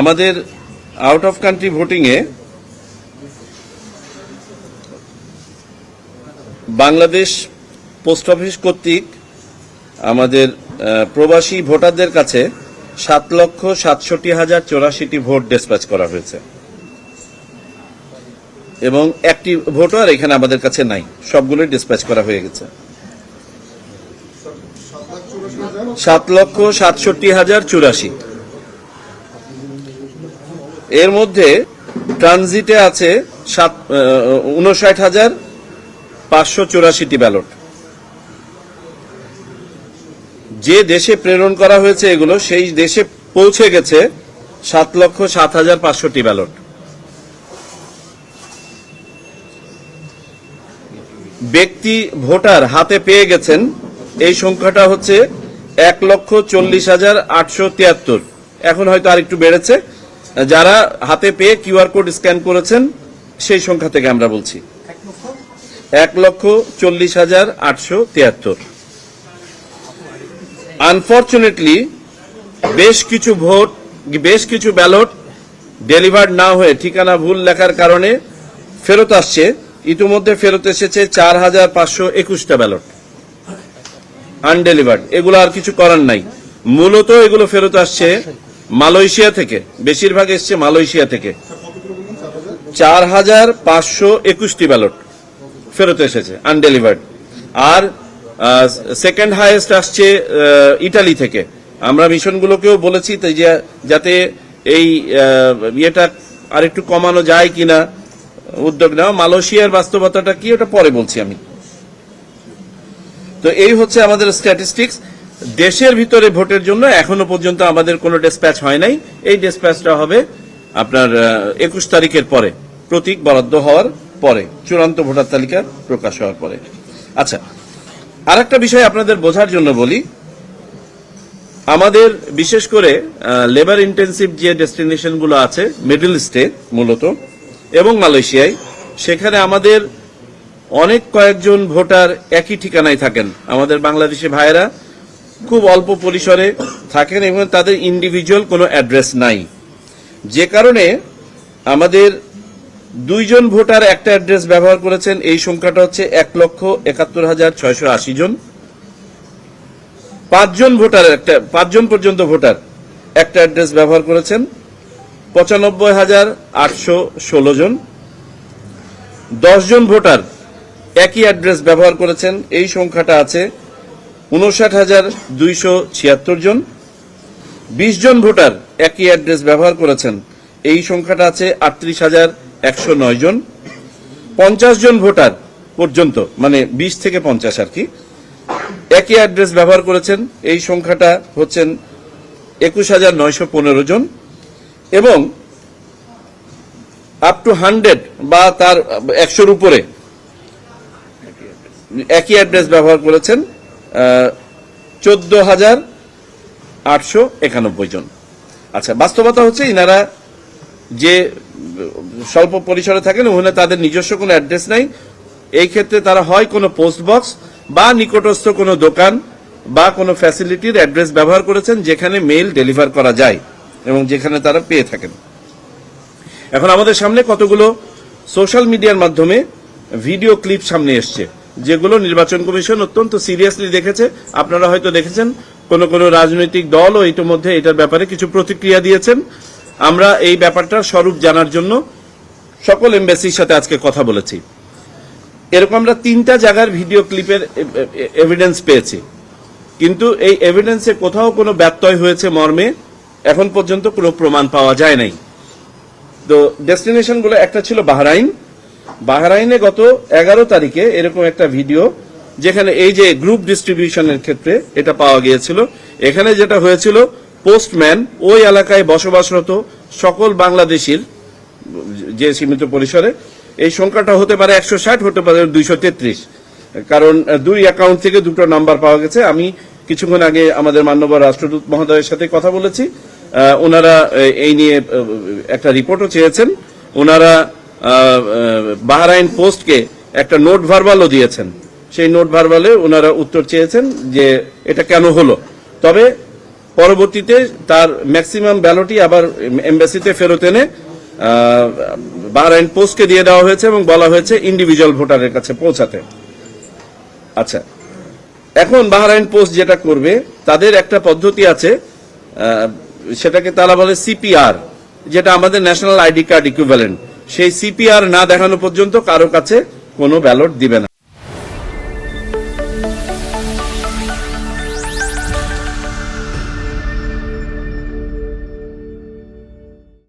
আমাদের out of country ভোটিংয়ে Bangladesh post office কর্তৃক আমাদের প্রবাসী ভোটারদের কাছে সাত লক্ষ সাতষট্টি হাজার চৌরাশিটি ভোট ডিসপ্যাচ করা হয়েছে। এবং একটি ভোটও আর এখানে আমাদের কাছে নাই। সবগুলোই ডিসপ্যাচ করা হয়ে গেছে। সাত লক্ষ সাতষট্টি হাজার চুরাশি। এর মধ্যে ট্রানজিটে আছে সাত উনষাট হাজার পাঁচশো চুরাশিটি ব্যালট। যে দেশে প্রেরণ করা হয়েছে এগুলো, সেই দেশে পৌঁছে গেছে সাত লক্ষ সাত হাজার পাঁচশোটি ব্যালট। ব্যক্তি ভোটার হাতে পেয়ে গেছেন, এই সংখ্যাটা হচ্ছে এক লক্ষ চল্লিশ হাজার আটশো তিয়াত্তর। এখন হয়তো আরেকটু বেড়েছে। যারা হাতে পেয়ে কিউআর কোড স্ক্যান করেছেন, সেই সংখ্যা থেকে আমরা বলছি। এক লক্ষ চল্লিশ হাজার আটশো তিয়াত্তর। আনফর্চুনেটলি বেশ কিছু ভোট, বেশ কিছু ব্যালট ডেলিভার্ড না হয়ে ঠিকানা ভুল লেখার কারণে ফেরত আসছে। ইতিমধ্যে ফেরত এসেছে চার হাজার পাঁচশো একুশটা ব্যালট। আনডেলিভার্ড এগুলো আর কিছু করার নাই। মূলত এগুলো ফেরত আসছে মালয়েশিয়া থেকে, বেশিরভাগ এসছে মালয়েশিয়া থেকে। চার হাজার পাঁচশো একুশটি ব্যালট ফেরত এসেছে, আনডেলিভার্ড। আর সেকেন্ড হাইয়েস্ট আসছে ইটালি থেকে। আমরা মিশনগুলোকেও বলেছি যাতে এই ইয়েটা আর একটু কমানো যায় কিনা উদ্যোগ নেওয়া। মালয়েশিয়ার বাস্তবতাটা কি, ওটা পরে বলছি আমি। তো এই হচ্ছে আমাদের স্ট্যাটিস্টিক্স দেশের ভিতরে ভোটের জন্য এখনও পর্যন্ত আমাদের কোনো ডিসপ্যাচ হয় নাই। এই ডিসপ্যাচটা হবে আপনার একুশ তারিখের পরে। প্রতীক বরাদ্দ হওয়ার পরে, চূড়ান্ত ভোটার তালিকা প্রকাশ হওয়ার পরে। আচ্ছা আর একটা বিষয় আপনাদের বোঝার জন্য বলি। আমাদের বিশেষ করে লেবার ইন্টেন্সিভ যে ডেস্টিনেশনগুলো আছে মিডল ইস্টে মূলত, এবং মালয়েশিয়ায়, সেখানে আমাদের অনেক কয়েকজন ভোটার একই ঠিকানায় থাকেন। আমাদের বাংলাদেশি ভাইয়েরা খুব অল্প পরিসরে থাকেন এবং তাদের ইন্ডিভিজুয়াল কোনো অ্যাড্রেস নাই। যে কারণে আমাদের দুইজন ভোটার একটা অ্যাড্রেস ব্যবহার করেছেন, এই সংখ্যাটা হচ্ছে এক লক্ষ একাত্তর হাজার ছয়শো আশি জন। পাঁচজন ভোটার একটা, পাঁচজন পর্যন্ত ভোটার একটা অ্যাড্রেস ব্যবহার করেছেন, পঁচানব্বই হাজার আটশো ষোলো জন। দশজন ভোটার একই অ্যাড্রেস ব্যবহার করেছেন, এই সংখ্যাটা আছে উনষাট হাজার দুইশো ছিয়াত্তর জন। বিশ জন ভোটার একই অ্যাড্রেস ব্যবহার করেছেন। এই সংখ্যাটা আছে আটত্রিশ হাজার একশো নয় জন। পঞ্চাশ জন ভোটার পর্যন্ত মানে বিশ থেকে পঞ্চাশ আর কি, একই অ্যাড্রেস ব্যবহার করেছেন। এই সংখ্যাটা হচ্ছেন একুশ হাজার নয়শো পনেরো জন এবং আপ টু হান্ড্রেড বা তার একশোর উপরে একই অ্যাড্রেস ব্যবহার করেছেন। চোদ্দ হাজার আটশো একানব্বই জন। আচ্ছা বাস্তবতা হচ্ছে ইনারা যে স্বল্প পরিসরে থাকেন, ওখানে তাদের নিজস্ব কোনো অ্যাড্রেস নাই। এই ক্ষেত্রে তারা হয় কোনো পোস্ট বক্স বা নিকটস্থ কোনো দোকান বা কোনো ফ্যাসিলিটির অ্যাড্রেস ব্যবহার করেছেন যেখানে মেইল ডেলিভার করা যায় এবং যেখানে তারা পেয়ে থাকেন। এখন আমাদের সামনে কতগুলো সোশ্যাল মিডিয়ার মাধ্যমে ভিডিও ক্লিপ সামনে এসছে। যেগুলো নির্বাচন কমিশন অত্যন্ত সিরিয়াসলি দেখেছে। আপনারা হয়তো দেখেছেন, কোন কোন রাজনৈতিক দলও ইতিমধ্যে এটার ব্যাপারে কিছু প্রতিক্রিয়া দিয়েছেন। আমরা এই ব্যাপারটার স্বরূপ জানার জন্য সকল এমবেসির সাথে আজকে কথা বলেছি। এরকম আমরা তিনটা জায়গার ভিডিও ক্লিপের এভিডেন্স পেয়েছি। কিন্তু এই এভিডেন্সে কোথাও কোনো ব্যত্যয় হয়েছে মর্মে, এখন পর্যন্ত কোনো প্রমাণ পাওয়া যায় নাই। তো ডেস্টিনেশনগুলো একটা ছিল বাহরাইন। বাহরাইনে গত এগারো তারিখে এরকম একটা ভিডিও যেখানে এই যে গ্রুপ ডিস্ট্রিবিউশনের ক্ষেত্রে এটা পাওয়া গিয়েছিল, এখানে যেটা হয়েছিল, পোস্টম্যান ওই এলাকায় বসবাসরত সকল বাংলাদেশির, যে সীমিত পরিসরে, এই সংখ্যাটা হতে পারে একশো ষাট, হতে পারে দুইশো তেত্রিশ। কারণ দুই অ্যাকাউন্ট থেকে দুটো নাম্বার পাওয়া গেছে। আমি কিছুক্ষণ আগে আমাদের মান্যবর রাষ্ট্রদূত মহোদয়ের সাথে কথা বলেছি। ওনারা এই নিয়ে একটা রিপোর্টও চেয়েছেন। ওনারা বাহরাইন পোস্টকে একটা নোট ভার্বালও দিয়েছেন। সেই নোট ভার্বালে ওনারা উত্তর চেয়েছেন যে এটা কেন হলো। তবে পরবর্তীতে তার ম্যাক্সিমাম ব্যালটই আবার এম্বাসিতে ফেরত এনে বাহরাইন পোস্টকে দিয়ে দেওয়া হয়েছে এবং বলা হয়েছে ইন্ডিভিজুয়াল ভোটারের কাছে পৌঁছাতে। আচ্ছা এখন বাহরাইন পোস্ট যেটা করবে, তাদের একটা পদ্ধতি আছে সেটাকে তারা বলে সিপিআর, যেটা আমাদের ন্যাশনাল আইডি কার্ড ইকুইভ্যালেন্ট সেই সিপিআর না দেখানো পর্যন্ত কারও কাছে কোনো ব্যালট দিবে না।